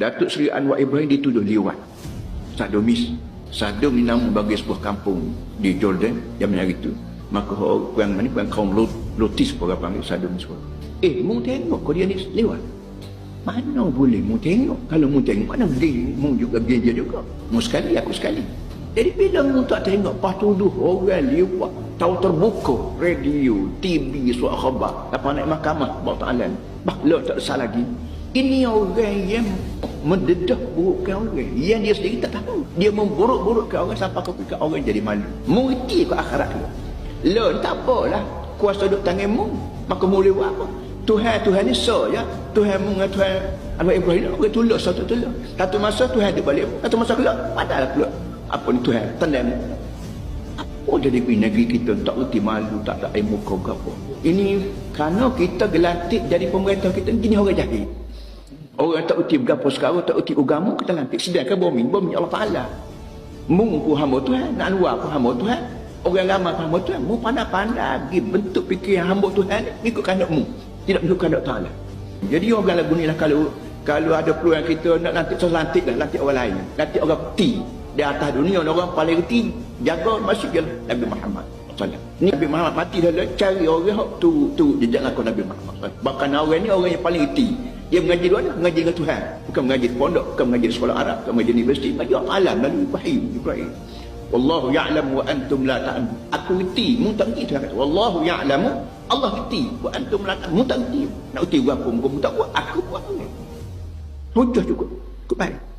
Datuk Seri Anwar Ibrahim dituduh liwat. Sadomis. Sadom ni nama bagi sebuah kampung di Jordan zaman hari itu. Maka orang mana orang kaum Lot, Lotis pun orang panggil Sadom semua. Eh, mu tengok kau dia ni lewat. Mana boleh mu tengok? Kalau mu tengok, mana geng mu juga geng juga. Mu sekali, aku sekali. Jadi bila mu tak tengok, pas tuduh orang lewat. Tahu terbuka, radio, TV, suara khabar. Apa naik mahkamah, Allah Ta'ala. Bah, lo tak salah lagi. Ini orang yang mendedah burukkan orang. Yang dia sendiri tak tahu. Dia memburuk-burukkan orang sampai ketika orang jadi malu. Mengerti ke akhirat dia. Lo tak apalah. Kuasa duduk tangan mu. Maka mu lewat apa? Tuhan, Tuhan ni so ya. Tuhan mu dengan Tuhan Anwar Ibrahim. Orang tulus satu tulus. Satu masa Tuhan dia balik. Satu masa kelak. Padahal kelak. Apa ni Tuhan? Tendang mu. Apa jadi di negeri kita tak reti malu, tak ada air muka ke apa. Ini kerana kita gelantik jadi pemerintah kita, gini orang jahil. Orang tak uti berapa sekarang, tak uti agama, kita lantik. Sedangkan bumi, bumi Allah Ta'ala. Mung ku hamba Tuhan, nak luar ku hamba Tuhan. Orang ramai ku hamba Tuhan. Mu pandai-pandai lagi bentuk fikiran hamba Tuhan ikut kandak mu. Tidak ikut kandak Ta'ala. Jadi orang lagu ni lah kalau kalau ada peluang kita nak lantik, so lantik lah, lantik orang lain. Lantik orang peti. Di atas dunia, orang paling reti, jaga masjid je Nabi Muhammad. Ni Nabi Muhammad mati dah cari orang tu tu jejak laku Nabi Muhammad. Bahkan orang ni orang yang paling reti. Dia mengaji di mana? Mengaji dengan Tuhan. Bukan mengaji di pondok, bukan mengaji di sekolah Arab, bukan mengaji di universiti. Mengaji Allah Alam melalui wahyu Ibrahim. Wallahu ya'lam wa antum la ta'lam. Aku reti, mu tak reti Tuhan kata. Wallahu ya'lamu, Allah reti wa antum la ta'lam. Mu tak reti. Nak reti berapa, mu tak buat. Aku buat. Hujah cukup. Cukup baik.